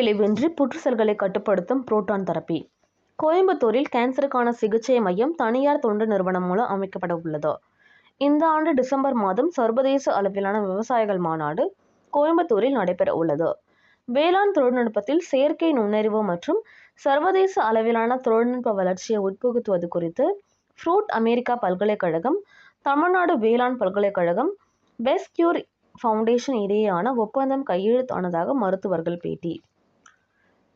விளைவின்றி புற்றுச்செல்களை கட்டுப்படுத்தும் proton therapy. கோயம்புத்தூரில் கேன்சருக்கான சிகிச்சை மையம் தனியார் தொண்டு நிறுவனம் மூலம் அமைக்கப்பட உள்ளது. இந்த ஆண்டு டிசம்பர் மாதம் சர்வதேச அளவிலான விவசாயிகள் மாநாடு கோயம்புத்தூரில் நடைபெற உள்ளது. வேளாண் தொழில்நுட்பத்தில் செயற்கை நுண்ணறிவு மற்றும் சர்வதேச அளவிலான தொழில்நுட்ப வளர்ச்சியை உட்புகுத்துவது குறித்து ஃப்ரூட் அமெரிக்கா பல்கலைக்கழகம் தமிழ்நாடு வேளாண் பல்கலைக்கழகம் பெஸ்ட் கியூர் ஃபவுண்டேஷன் இடையேயான ஒப்பந்தம் கையெழுத்தானதாக மருத்துவர்கள் பேட்டி.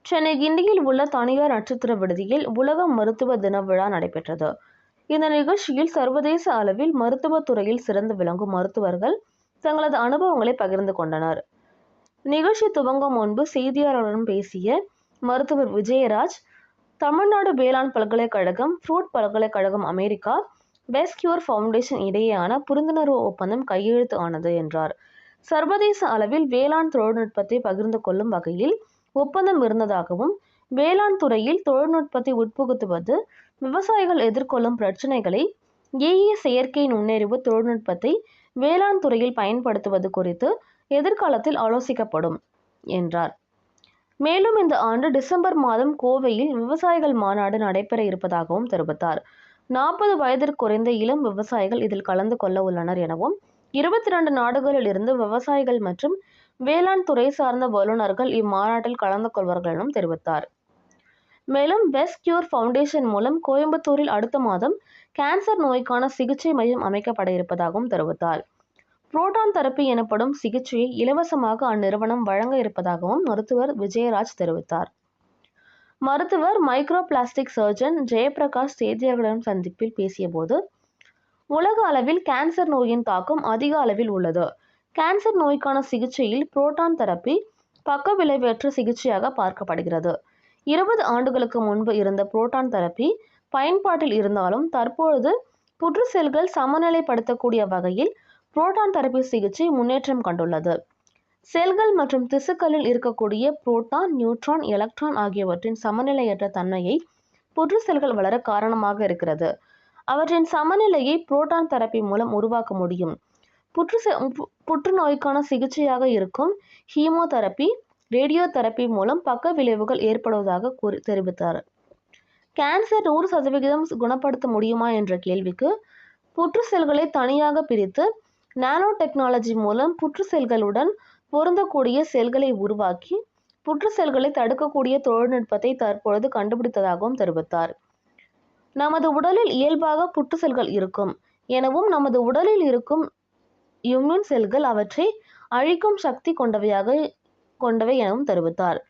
சென்னை கிண்டியில் உள்ள தனியார் நட்சத்திர விடுதியில் உலக மருத்துவ தின விழா நடைபெற்றது. இந்த நிகழ்ச்சியில் சர்வதேச அளவில் மருத்துவத் துறையில் சிறந்து விளங்கும் மருத்துவர்கள் தங்களது அனுபவங்களை பகிர்ந்து கொண்டனர். நிகழ்ச்சி துவங்கும் முன்பு செய்தியாளர்களிடம் பேசிய மருத்துவர் விஜயராஜ் தமிழ்நாடு வேளாண் பல்கலைக்கழகம் ஃப்ரூட் பல்கலைக்கழகம் அமெரிக்கா பெஸ்கியூர் ஃபவுண்டேஷன் இடையேயான புரிந்துணர்வு ஒப்பந்தம் கையெழுத்து ஆனது என்றார். சர்வதேச அளவில் வேளாண் தொழில்நுட்பத்தை பகிர்ந்து கொள்ளும் வகையில் ஒப்பந்தம் இருந்ததாகவும் வேளாண் துறையில் தொழில்நுட்பத்தை உட்புகுத்துவது விவசாயிகள் எதிர்கொள்ளும் பிரச்சினைகளை ஏஏ செயற்கை நுண்ணறிவு தொழில்நுட்பத்தை வேளாண் துறையில் பயன்படுத்துவது குறித்து எதிர்காலத்தில் ஆலோசிக்கப்படும் என்றார். மேலும் இந்த ஆண்டு டிசம்பர் மாதம் கோவையில் விவசாயிகள் மாநாடு நடைபெற இருப்பதாகவும் தெரிவித்தார். நாற்பது வயதிற்கு குறைந்த இளம் விவசாயிகள் இதில் கலந்து கொள்ள உள்ளனர் எனவும் இருபத்தி இரண்டு நாடுகளில் இருந்து விவசாயிகள் மற்றும் வேளாண் துறை சார்ந்த வல்லுநர்கள் இம்மாநாட்டில் கலந்து கொள்வார்கள் எனவும் தெரிவித்தார். மேலும் பெஸ்ட் கியூர் ஃபவுண்டேஷன் மூலம் கோயம்புத்தூரில் அடுத்த மாதம் கேன்சர் நோய்க்கான சிகிச்சை மையம் அமைக்கப்பட இருப்பதாகவும் தெரிவித்தார். புரோட்டான் தெரப்பி எனப்படும் சிகிச்சையை இலவசமாக அந்நிறுவனம் வழங்க இருப்பதாகவும் மருத்துவர் விஜயராஜ் தெரிவித்தார். மருத்துவர் மைக்ரோ பிளாஸ்டிக் சர்ஜன் ஜெயபிரகாஷ் செய்தியாளர்களிடம் சந்திப்பில் பேசியபோது உலக அளவில் கேன்சர் நோயின் தாக்கம் அதிக அளவில் உள்ளது. கேன்சர் நோய்க்கான சிகிச்சையில் புரோட்டான் தெரப்பி பக்க விளைவற்ற சிகிச்சையாக பார்க்கப்படுகிறது. இருபது ஆண்டுகளுக்கு முன்பு இருந்த புரோட்டான் தெரப்பி பயன்பாட்டில் இருந்தாலும் தற்பொழுது புற்று செல்கள் சமநிலைப்படுத்தக்கூடிய வகையில் புரோட்டான் தெரப்பி சிகிச்சை முன்னேற்றம் கண்டுள்ளது. செல்கள் மற்றும் திசுக்களில் இருக்கக்கூடிய புரோட்டான் நியூட்ரான் எலக்ட்ரான் ஆகியவற்றின் சமநிலையற்ற தன்மையை புற்று செல்கள் வளர காரணமாக இருக்கிறது. அவற்றின் சமநிலையை புரோட்டான் தெரப்பி மூலம் உருவாக்க முடியும். புற்று புற்றுநோய்க்கான சிகிச்சையாக இருக்கும் ஹீமோதெரப்பி ரேடியோதெரப்பி மூலம் பக்க விளைவுகள் ஏற்படுவதாக கூறி தெரிவித்தார். கேன்சர் நூறு சதவிகிதம் குணப்படுத்த முடியுமா என்ற கேள்விக்கு புற்று செல்களை தனியாக பிரித்து நானோ டெக்னாலஜி மூலம் புற்று செல்களுடன் பொருந்தக்கூடிய செல்களை உருவாக்கி புற்று செல்களை தடுக்கக்கூடிய தொழில்நுட்பத்தை தற்பொழுது கண்டுபிடித்ததாகவும் தெரிவித்தார். நமது உடலில் இயல்பாக புற்று செல்கள் இருக்கும். எனவும் நமது உடலில் இருக்கும் இம்யூன் செல்கள் அவற்றை அழிக்கும் சக்தி கொண்டவையாக கொண்டவை எனவும் தெரிவித்தார்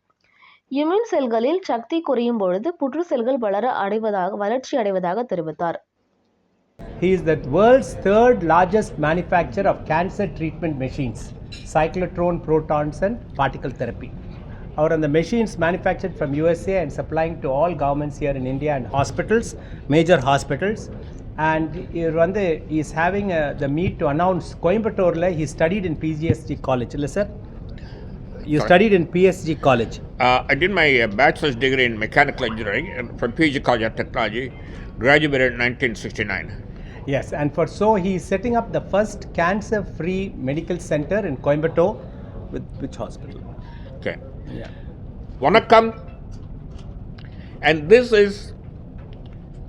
இம்யூன் செல்களில் சக்தி குறையும் பொழுது புற்று செல்கள் வளர அடைவதாக வளர்ச்சி அடைவதாக தெரிவித்தார் He is the world's third largest manufacturer of cancer treatment machines, cyclotron, protons, and particle therapy. Our and the machines manufactured from USA and supplying to all governments here in India and hospitals, major hospitals. And இவர் வந்து he is having uh, the meet to announce Coimbatore he studied in PGSG college. இல்லை sir? You Correct. studied in PSG college. Uh, I did my uh, bachelor's degree in mechanical engineering and from PG College of Technology, graduated in 1969. Yes, and for so he is setting up the first cancer-free medical center in Coimbatore with which hospital? Okay. Yeah. Vanakkam. And this is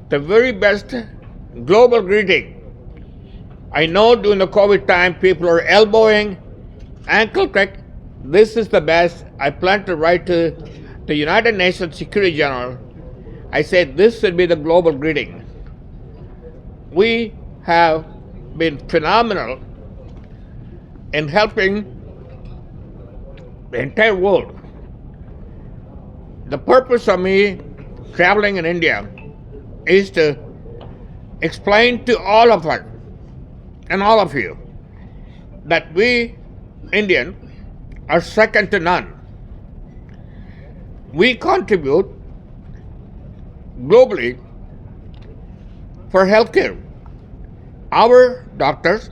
the very best global greeting. I know during the COVID time people are elbowing, ankle crack. This is the best. I plan to write to the United Nations Security General. I said this should be the global greeting. We have been phenomenal in helping the entire world. The purpose of me traveling in India is to explain to all of us and all of you that we Indian are second to none. We contribute globally for healthcare. Our doctors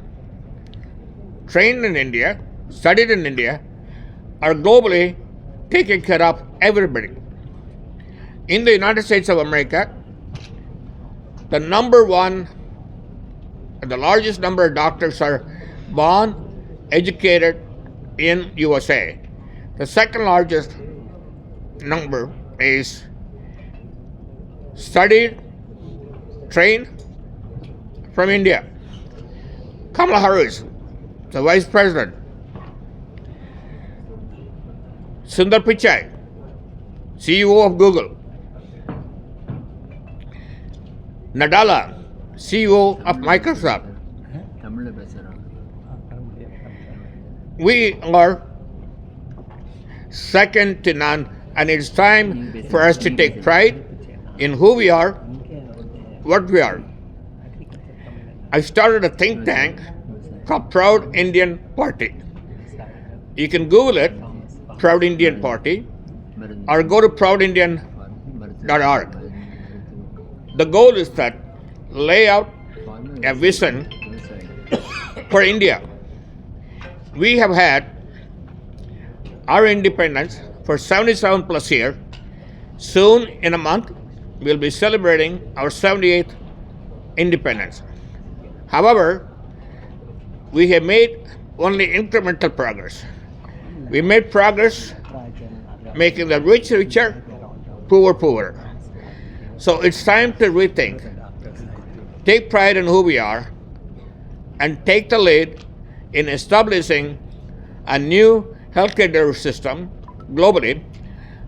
trained in India, studied in India, are globally taking care of everybody. In the United States of America, the number one, the largest number of doctors are born, educated in USA. The second largest number is studied, trained from India. Kamala Harris, the Vice President. Sundar Pichai, CEO of Google. Nadala, CEO of Microsoft. தமிழில் பேசுகிறான் We are second to none, and it's time for us to take pride in who we are, what we are. I started a think tank called Proud Indian Party. You can Google it, Proud Indian Party, மருந்து or go to proudindian.org. The goal is that lay out a vision for India. We have had our independence for 77 plus years. Soon, in a month, we'll be celebrating our 78th independence. However, we have made only incremental progress. We made progress making the rich richer, poor poorer. So it's time to rethink, take pride in who we are, and take the lead in establishing a new healthcare system globally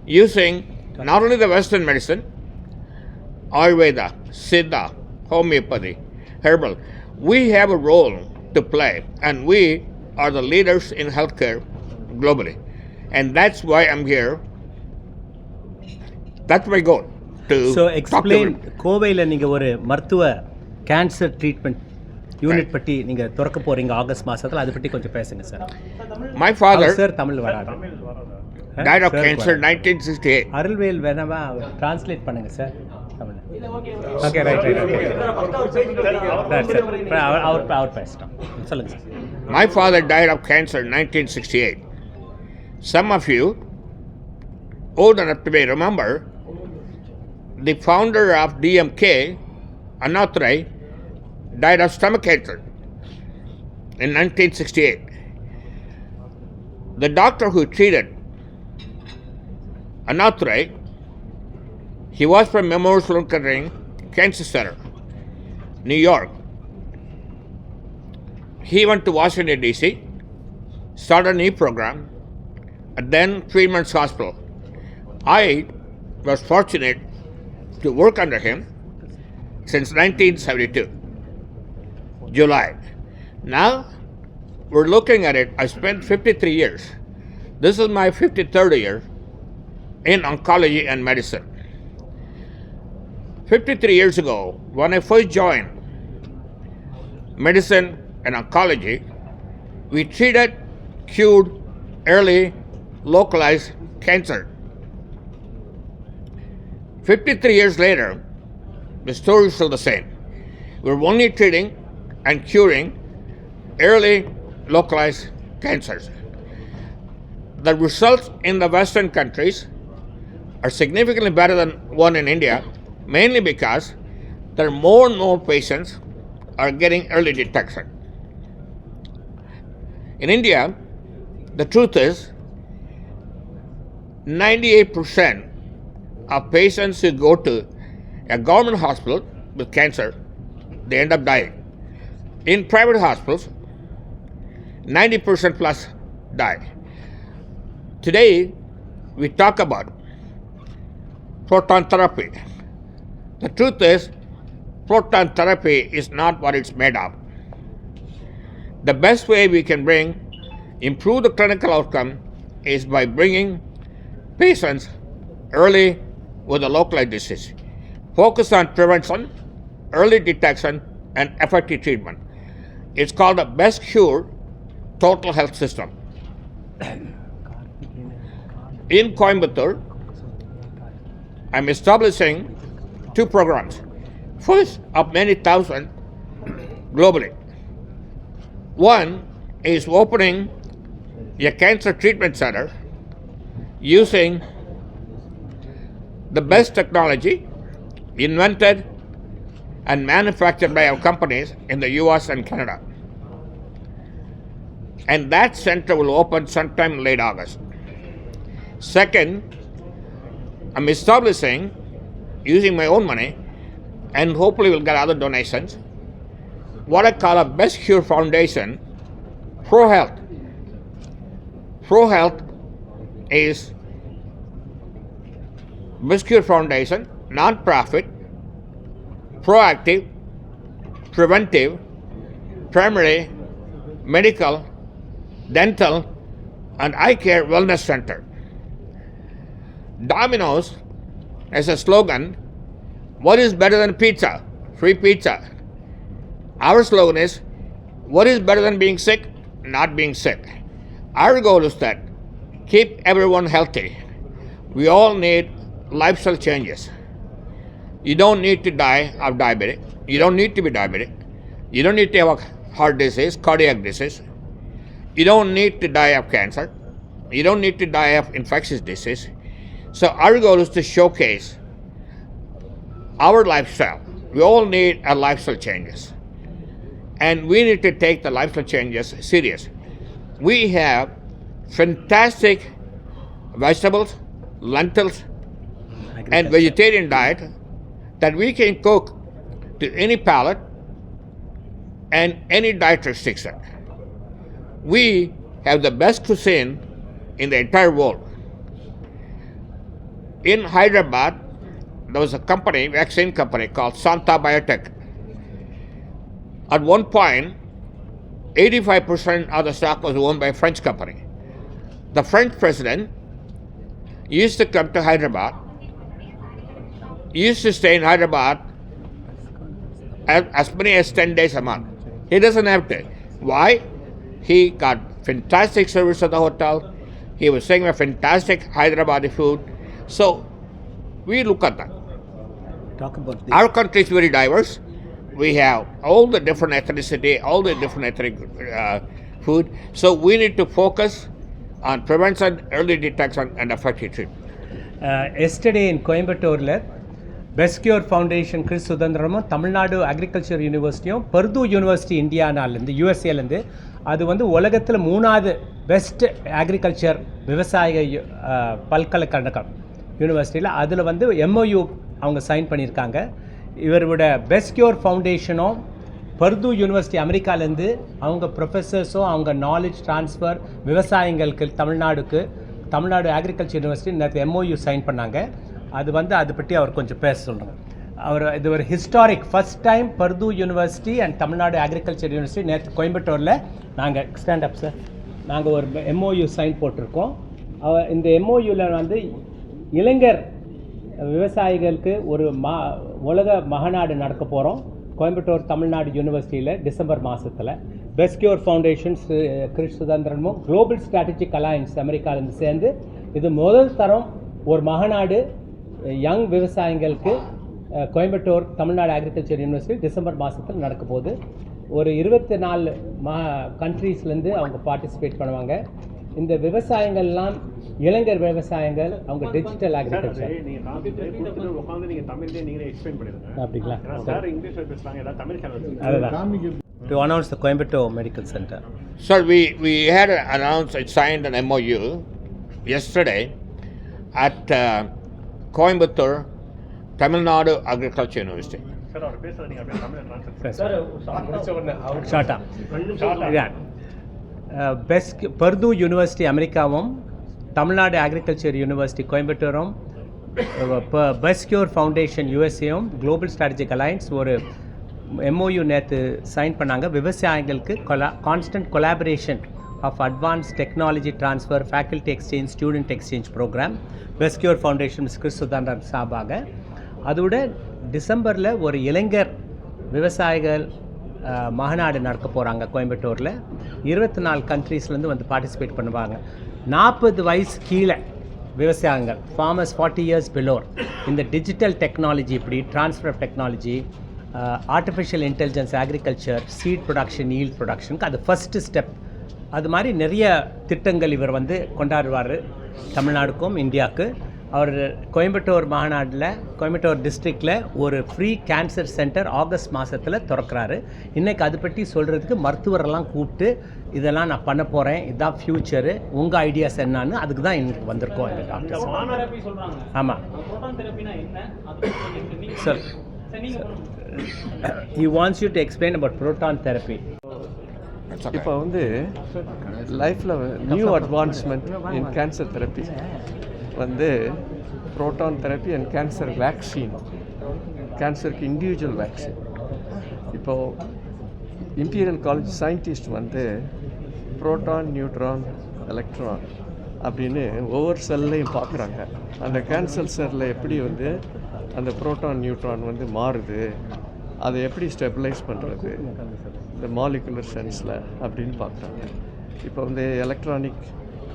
using not only the Western medicine, Ayurveda, Siddha, homeopathy, herbal. We have a role to play, and we are the leaders in healthcare globally. And that's why I'm here. That's my goal so explain. கோவையில் நீங்கள் ஒரு மருத்துவ cancer treatment unit பற்றி நீங்கள் திறக்க போகிறீங்க August மாதத்தில் அதை பற்றி கொஞ்சம் பேசுங்க sir My father sir Tamil வராது died of cancer in வராது. 1968. அருள்வேல் வேணாமா? ட்ரான்ஸ்லேட் பண்ணுங்க sir Tamil. Okay right right okay sir அவர் அவர் அவர் பேசிட்டோம். சொல்லுங்க sir My father died of cancer in 1968. Some of you, old enough to be remember, the founder of DMK, Annadurai, died of stomach cancer in 1968. The doctor who treated Annadurai, he was from Memorial Sloan Kettering Cancer Center, New York. He went to Washington, D.C., started a new program, and then Freeman's Hospital. I was fortunate to work under him since 1972, July. Now we're looking at it. I spent 53 years. This is my 53rd year in oncology and medicine. 53 years ago, when I first joined medicine and oncology, we treated, cured early localized cancer. 53 years later, the story is still the same. We're only treating and curing early localized cancers. The results in the Western countries are significantly better than one in India, mainly because there are more and more patients are getting early detection. In India, the truth is 98% of patients who go to a government hospital with cancer, they end up dying. In private hospitals, 90% plus die. Today, we talk about proton therapy. The truth is, proton therapy is not what it's made of. The best way we can bring improve the clinical outcome is by bringing patients early with a localized disease. Focus on prevention, early detection, and effective treatment. It's called the best cure total health system. In Coimbatore, I'm establishing two programs. First of many thousand globally. One is opening a cancer treatment center using the best technology invented and manufactured by our companies in the US and Canada. And that center will open sometime late August. Second, I'm establishing using my own money and hopefully we'll get other donations. What I call a Best Cure Foundation Pro Health. Pro Health is Best Cure Foundation, non-profit, proactive, preventive, primary, medical, dental, and eye care wellness center. Domino's has a slogan What is better than pizza? Free pizza. Our slogan is What is better than being sick? Not being sick. Our goal is that keep everyone healthy. We all need lifestyle changes. You don't need to die of diabetic. You don't need to be diabetic. You don't need to have a heart disease, cardiac disease. You don't need to die of cancer. You don't need to die of infectious disease. So our goal is to showcase our lifestyle. We all need a lifestyle changes. And we need to take the lifestyle changes serious. We have fantastic vegetables, lentils, and vegetarian diet that we can cook to any palate and any diet restriction. We have the best cuisine in the entire world. In Hyderabad, there was a company, vaccine company called Santa Biotech. At one point, 85% of the stock was owned by a French company. The French president used to come to Hyderabad, used to stay in Hyderabad as, many as 10 days a month. He doesn't have to. Why? He got fantastic service at the hotel. He was serving a fantastic Hyderabadi food. So we look at that. Talk about. Our country is very diverse. We have all the different ethnicity, all the different ethnic uh, food. So we need to focus on prevention, early detection, and effective treatment. Uh, yesterday in Coimbatore, பெஸ்கியூர் foundation Chris சுதந்திரமும் Tamil Nadu agriculture யூனிவர்சிட்டியும் Purdue university இந்தியானாலேருந்து யூஎஸ்ஏலேருந்து அது வந்து உலகத்தில் மூணாவது best agriculture விவசாய பல்கலைக்கழகம் யூனிவர்சிட்டியில் அதில் வந்து எம்ஓயு அவங்க சைன் பண்ணியிருக்காங்க. இவரோட பெஸ்கியூர் ஃபவுண்டேஷனும் பர்து யூனிவர்சிட்டி அமெரிக்காலேருந்து அவங்க ப்ரொஃபஸர்ஸும் அவங்க நாலேஜ் ட்ரான்ஸ்ஃபர் விவசாயிங்களுக்கு தமிழ்நாடுக்கு தமிழ்நாடு அக்ரிகல்ச்சர் யூனிவர்சிட்டி நேற்று எம்ஓயு சைன் பண்ணாங்க. அது வந்து அதை பற்றி அவர் கொஞ்சம் பேச சொல்கிறாங்க அவர் இது ஒரு historic first time Purdue university and Tamil Nadu agriculture university நேற்று கோயம்புத்தூரில் நாங்கள் ஸ்டாண்ட் அப் சார் நாங்கள் ஒரு எம்ஓயு சைன் போட்டிருக்கோம். இந்த எம்ஓயூவில் வந்து இளைஞர் விவசாயிகளுக்கு ஒரு மா உலக மகநாடு நடக்க போகிறோம் கோயம்புத்தூர் தமிழ்நாடு யூனிவர்சிட்டியில் டிசம்பர் மாதத்தில் பெஸ்கியூர் ஃபவுண்டேஷன்ஸ் கிறிஸ் சுதந்திரமும் குளோபல் ஸ்ட்ராட்டஜிக் அலையன்ஸ் அமெரிக்காவிலேருந்து சேர்ந்து இது முதல் தரம் ஒரு மகநாடு யங் விவசாயிகளுக்கு Coimbatore Tamil Nadu agriculture university December மாதத்தில் நடக்க போகுது. ஒரு இருபத்தி நாலு மா கண்ட்ரீஸ்லேருந்து அவங்க பார்ட்டிசிபேட் பண்ணுவாங்க. இந்த விவசாயங்கள்லாம் இளைஞர் விவசாயங்கள் அவங்க டிஜிட்டல் அக்ரிகல்ச்சர் அப்படிங்களா? ஏன்னா சார். இங்கிலீஷ்ல பேசுறாங்க எல்லாம் தமிழ் சேனல் அதுதான். To announce the Coimbatore medical centre Sir, we, we had announced, I signed an MOU yesterday at uh, Coimbatore, Tamil Nadu Agriculture University. Sir அவர் பேசுறது நீங்க அப்படியே தமிழ் ட்ரான்ஸ்லேட் ஷார்ட்டா பெஸ்ட் பர்து யூனிவர்சிட்டி அமெரிக்காவும் தமிழ்நாடு அக்ரிகல்ச்சர் யூனிவர்சிட்டி கோயம்புத்தூரும் Pescure foundation யூஎஸ்ஏவும் global strategic alliance ஒரு MOU நேற்று sign பண்ணாங்க. விவசாயிகளுக்கு கொலா constant collaboration of advance technology transfer faculty exchange student exchange program Pescure foundation Miss Suthanthar சார்பாக. அதோட டிசம்பரில் ஒரு இளைஞர் விவசாயிகள் மகநாடு நடக்க போகிறாங்க கோயம்புத்தூரில். இருபத்தி நாலு கண்ட்ரீஸ்லேருந்து வந்து பார்ட்டிசிபேட் பண்ணுவாங்க. நாற்பது வயசு கீழே விவசாயங்கள் ஃபார்மர்ஸ் ஃபார்ட்டி இயர்ஸ் பிலோர் இந்த டிஜிட்டல் டெக்னாலஜி இப்படி transfer of technology artificial intelligence agriculture seed production yield ப்ரொடக்ஷனுக்கு அது ஃபஸ்ட்டு ஸ்டெப் அது மாதிரி நிறைய திட்டங்கள் இவர் வந்து கொண்டாடுவார் தமிழ்நாடுக்கும் இந்தியாவுக்கு. அவர் கோயம்புத்தூர் மாநாட்டில் கோயம்புத்தூர் டிஸ்ட்ரிக்டில் ஒரு ஃப்ரீ கேன்சர் சென்டர் ஆகஸ்ட் மாதத்தில் திறக்கிறாரு. இன்றைக்கி அதை பற்றி சொல்கிறதுக்கு மருத்துவரெல்லாம் கூப்பிட்டு இதெல்லாம் நான் பண்ண போகிறேன் இதுதான் ஃப்யூச்சரு உங்கள் ஐடியாஸ் என்னன்னு அதுக்கு தான் இன்னைக்கு வந்திருக்கோம் எங்கள் டாக்டர்ஸ் தெரப்பி ஆமாம் proton sir he wants you to explain about proton therapy. இப்போ வந்து லைஃப்பில் new advancement in cancer therapy வந்து proton therapy and cancer vaccine கேன்சருக்கு இண்டிவிஜுவல் வேக்சின் இப்போது இம்பீரியல் காலேஜ் சயின்டிஸ்ட் வந்து ப்ரோட்டான் நியூட்ரான் எலக்ட்ரான் அப்படின்னு ஒவ்வொரு செல்லையும் பார்க்குறாங்க. அந்த கேன்சர் செல்லில் எப்படி வந்து அந்த ப்ரோட்டான் நியூட்ரான் வந்து மாறுது அதை எப்படி ஸ்டெபிலைஸ் பண்ணுறது இந்த மாலிகுலர் சென்ஸில் அப்படின்னு பார்க்குறாங்க இப்போ வந்து எலக்ட்ரானிக்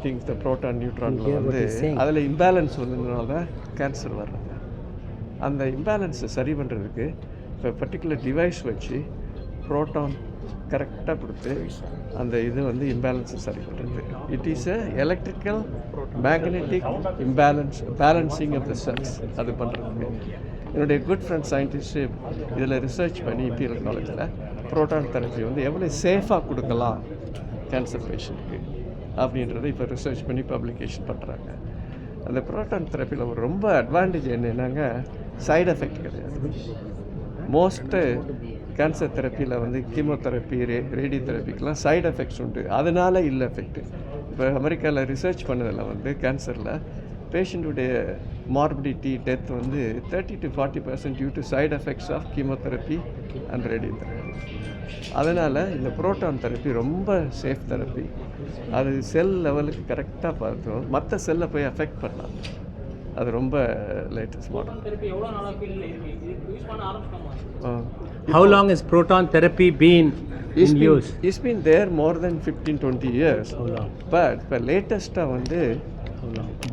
திங்ஸ் த புரோட்டான் நியூட்ரானில் வந்து அதில் இம்பேலன்ஸ் வந்ததுனால கேன்சர் வர்றது. அந்த இம்பேலன்ஸை சரி பண்ணுறதுக்கு இப்போ பர்டிகுலர் டிவைஸ் வச்சு ப்ரோட்டான் கரெக்டாக கொடுத்து அந்த இது வந்து இம்பேலன்ஸை சரி பண்ணுறது it is a electrical magnetic imbalance balancing of the cells அது பண்ணுறதுக்கு என்னுடைய குட் ஃப்ரெண்ட் சயின்டிஸ்ட்டு இதில் ரிசர்ச் பண்ணி இம்பீரியல் காலேஜில் ப்ரோட்டான் தெரப்பி வந்து எவ்வளோ சேஃபாக கொடுக்கலாம்? கேன்சர் பேஷண்ட்டுக்கு அப்படின்றத இப்போ ரிசர்ச் பண்ணி பப்ளிகேஷன் பண்ணுறாங்க அந்த ப்ரோட்டான் தெரப்பியில் ஒரு ரொம்ப அட்வான்டேஜ் என்னென்னாங்க? சைடு எஃபெக்ட் கிடையாது. மோஸ்ட்டு கேன்சர் தெரப்பியில் வந்து கீமோதெரப்பி ரே ரேடியோ தெரப்பிக்கெலாம் சைடு எஃபெக்ட்ஸ் உண்டு. அதனால் இல்லை எஃபெக்ட்டு இப்போ அமெரிக்காவில் ரிசர்ச் பண்ணதில் வந்து கேன்சரில் பேஷண்ட்டுடைய மார்பிடிட்டி டெத் வந்து thirty to forty percent due to side effects of chemotherapy and radio therapy அதனால் இந்த புரோட்டான் தெரப்பி ரொம்ப சேஃப் தெரப்பி. அது செல் லெவலுக்கு கரெக்டாக பார்த்துரும். மற்ற செல்லை போய் அஃபெக்ட் பண்ணலாம். அது ரொம்ப லேட்டஸ்ட் மாடல் புரோட்டான் தெரப்பி எவ்வளவு நாளா ஃபீல்ட்ல இருக்கு? இது use there more than 15 20 years. How long? But இப்போ லேட்டஸ்ட்டாக வந்து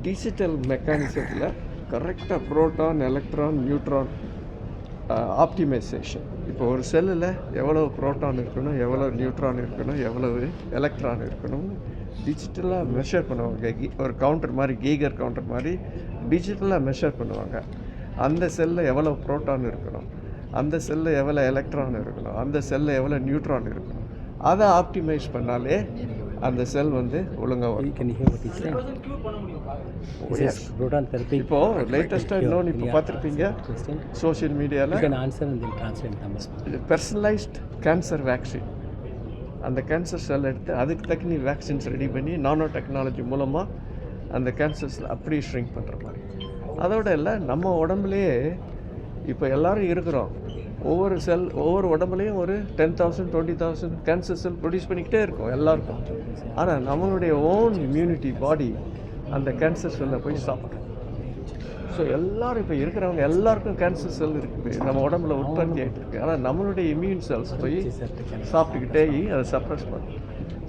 டிஜிட்டல் மெக்கானிசத்தில் கரெக்டாக ப்ரோட்டான் எலக்ட்ரான் நியூட்ரான் ஆப்டிமைசேஷன் இப்போ ஒரு செல்லில் எவ்வளோ ப்ரோட்டான் இருக்கணும் எவ்வளோ நியூட்ரான் இருக்கணும் எவ்வளவு எலக்ட்ரான் இருக்கணும் டிஜிட்டலாக மெஷர் பண்ணுவாங்க. கீ ஒரு கவுண்டர் மாதிரி கீகர் கவுண்டர் மாதிரி டிஜிட்டலாக மெஷர் பண்ணுவாங்க. அந்த செல்லில் எவ்வளோ ப்ரோட்டான் இருக்கணும் அந்த செல்லில் எவ்வளோ எலக்ட்ரான் இருக்கணும் அந்த செல்லில் எவ்வளோ நியூட்ரான் இருக்கணும் அதை ஆப்டிமைஸ் பண்ணாலே அந்த செல் வந்து ஒழுங்காக வரும் இப்போ லேட்டஸ்ட்டாக இன்னொன்று இப்போ பார்த்துருப்பீங்க? சோஷியல் you மீடியாவில் பர்சனலைஸ்ட் கேன்சர் வேக்சின் அந்த கேன்சர் செல் எடுத்து அதுக்கு தக்கனி வேக்சின்ஸ் ரெடி பண்ணி நானோ டெக்னாலஜி மூலமாக அந்த கேன்சர்ஸ் அப்படியே ஷ்ரிங்க் பண்ணுற மாதிரி. அதோட இல்லை நம்ம உடம்புலையே இப்போ எல்லாரும் இருக்கிறோம். ஒவ்வொரு செல் ஒவ்வொரு உடம்புலையும் ஒரு ten thousand twenty thousand cancer cell produce பண்ணிக்கிட்டே இருக்கும் எல்லாருக்கும். ஆனால் நம்மளுடைய ஓன் இம்யூனிட்டி பாடி அந்த கேன்சர் செல்லை போய் சாப்பிடும். ஸோ எல்லோரும் இப்போ இருக்கிறவங்க எல்லாருக்கும் கேன்சர் செல் இருக்குது நம்ம உடம்புல உற்பத்தி ஆகிட்டு இருக்கு. ஆனால் நம்மளுடைய இம்யூன் செல்ஸ் போய் சாப்பிட்டுக்கிட்டே அதை சப்ரஸ் பண்ணும்.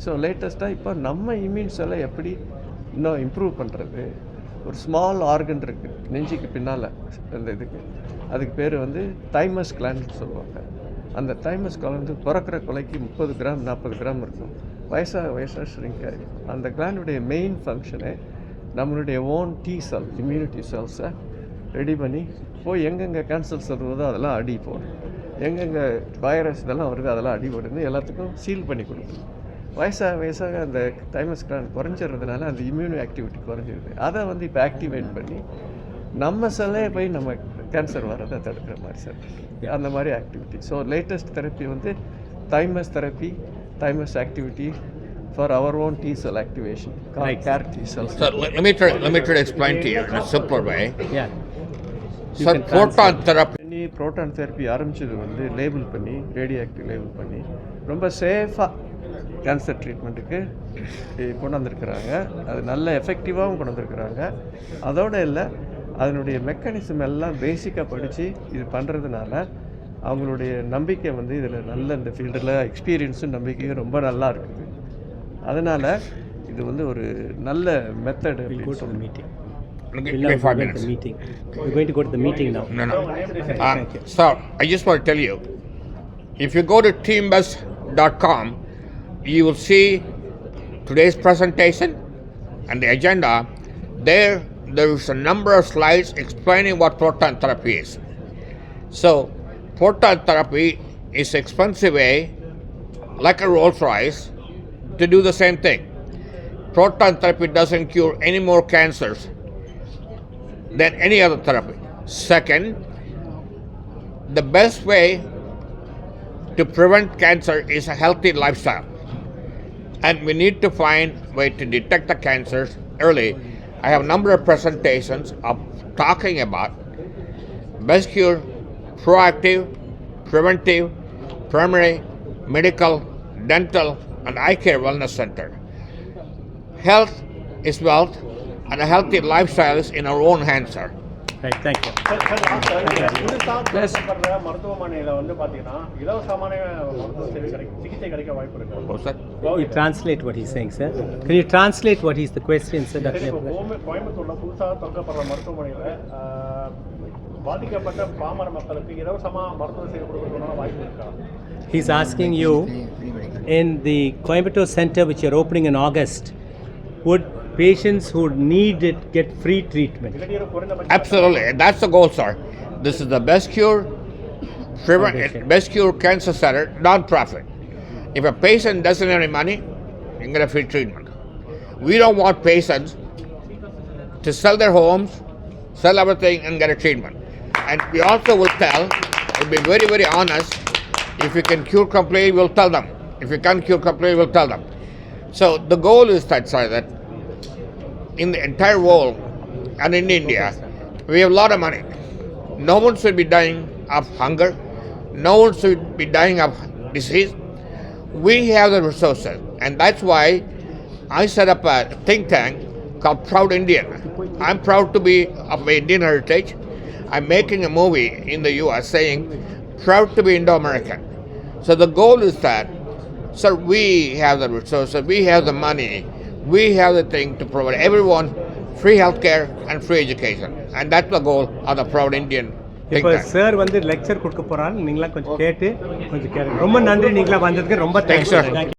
ஸோ லேட்டஸ்ட்டாக இப்போ நம்ம இம்யூன் செல்லை எப்படி இன்னும் இம்ப்ரூவ் பண்ணுறது ஒரு ஸ்மால் ஆர்கன் இருக்குது நெஞ்சுக்கு பின்னால் அந்த இதுக்கு. அதுக்கு பேர் வந்து தைமஸ் கிளாண்ட் சொல்லுவாங்க. அந்த தைமஸ் கலந்து வந்து பிறக்கிற கொலைக்கு முப்பது கிராம் நாற்பது கிராம் இருக்கும். வயசாக வயசாக ஷ்ரிங்க் ஆகிடும் அந்த கிளாண்டுடைய மெயின் ஃபங்க்ஷனே நம்மளுடைய ஓன் டி செல் இம்யூனிட்டி செல்ஸை ரெடி பண்ணி போய் எங்கெங்கே கேன்சர் செல் வருதோ அதெல்லாம் அடி போடும். எங்கெங்கே வைரஸ் இதெல்லாம் வருது அதெல்லாம் அடி போடுது. எல்லாத்துக்கும் சீல் பண்ணி கொடுக்குது வயசாக வயசாக அந்த தைமஸ் கிளாண்ட் குறைஞ்சிடுறதுனால அந்த இம்யூன் ஆக்டிவிட்டி குறைஞ்சிருது அதை வந்து இப்போ ஆக்டிவேட் பண்ணி நம்ம செல்லே போய் நம்ம கேன்சர் வர்றதை தடுக்கிற மாதிரி சார் அந்த மாதிரி ஆக்டிவிட்டி ஸோ லேட்டஸ்ட் தெரப்பி வந்து thymus therapy thymus activity for our own T cell activation Right. Care T cells Sir, let let me try, let me try to explain to you in a simpler way. yeah. You Sir, can proton therapy பண்ணி proton therapy ஆரம்பிச்சது வந்து label பண்ணி radio active label பண்ணி ரொம்ப சேஃபாக cancer ட்ரீட்மெண்ட்டுக்கு கொண்டு வந்திருக்கிறாங்க. அது நல்ல எஃபெக்டிவாகவும் கொண்டு வந்திருக்கிறாங்க. அதோட இல்லை அதனுடைய மெக்கானிசம் எல்லாம் பேசிக்காக படித்து இது பண்ணுறதுனால அவங்களுடைய நம்பிக்கை வந்து இதில் நல்ல இந்த ஃபீல்டில் எக்ஸ்பீரியன்ஸும் நம்பிக்கையும் ரொம்ப நல்லா இருக்குது. அதனால் இது வந்து ஒரு நல்ல method me now five minutes. the meeting. We're going to go to the meeting now. No, no. Uh, so, I just want to tell you if you go to teambus.com, you will see today's presentation and the agenda. There, there is a number of slides explaining what proton therapy is. So, proton therapy is expensive way, like a Rolls Royce, to do the same thing. Proton therapy doesn't cure any more cancers than any other therapy. Second, the best way to prevent cancer is a healthy lifestyle and we need to find way to detect the cancers early. I have a number of presentations of talking about best cure, proactive, preventive, primary, medical, dental, and eye care wellness center. Health is wealth, and a healthy lifestyle is in our own hands, sir. Hey, thank you. Sir last புதுசா Yes. தொடங்கப்படுற மருத்துவமனையில வந்து பாத்தீங்கன்னா இலவசமான மருத்துவ சேவை கிடைக்க சிகிச்சை கிடைக்க வாய்ப்பு இருக்கு Oh, sir. You translate what he's saying, sir. Can you translate what is the question, sir? சரி Dr. இப்போ கோயம்பு- கோயம்புத்தூர்ல புதுசாக திறக்கப்படுற மருத்துவமனையில ஆஹ், பாதிக்கப்பட்ட பாமர மக்களுக்கு இலவசமா மருத்துவ சேவை கொடுக்கறதுக்கான வாய்ப்பு இருக்கா He's asking you, Free, free medical. in the Coimbatore Center, which you're opening in August, would patients who need it get free treatment. Absolutely, that's the goal, sir. This is the best cure, prevent, eh, best cure cancer center, non-profit. If a patient doesn't have any money, you can get a free treatment. We don't want patients to sell their homes, sell everything, and get a treatment. And we also will tell, we'll be very, very honest. If you can cure completely, we'll tell them. If you can't cure completely, we'll tell them. So the goal is that, sorry, that in the entire world and in India, we have a lot of money. No one should be dying of hunger. No one should be dying of disease. We have the resources, and that's why I set up a think tank called Proud Indian. I'm proud to be of Indian heritage. I'm making a movie in the US saying, proud to be Indo American. So the goal is that, sir, we have the resources, we have the money, we have the thing to provide everyone free healthcare and free education. And that's the goal of the Proud Indian இப்போ. Sir வந்து lecture கொடுக்க போறாங்க நீங்களா கொஞ்சம் கேட்டு கொஞ்சம் கேளுங்க ரொம்ப நன்றி நீங்களா வந்ததுக்கு ரொம்ப தேங்க்ஸ். சார்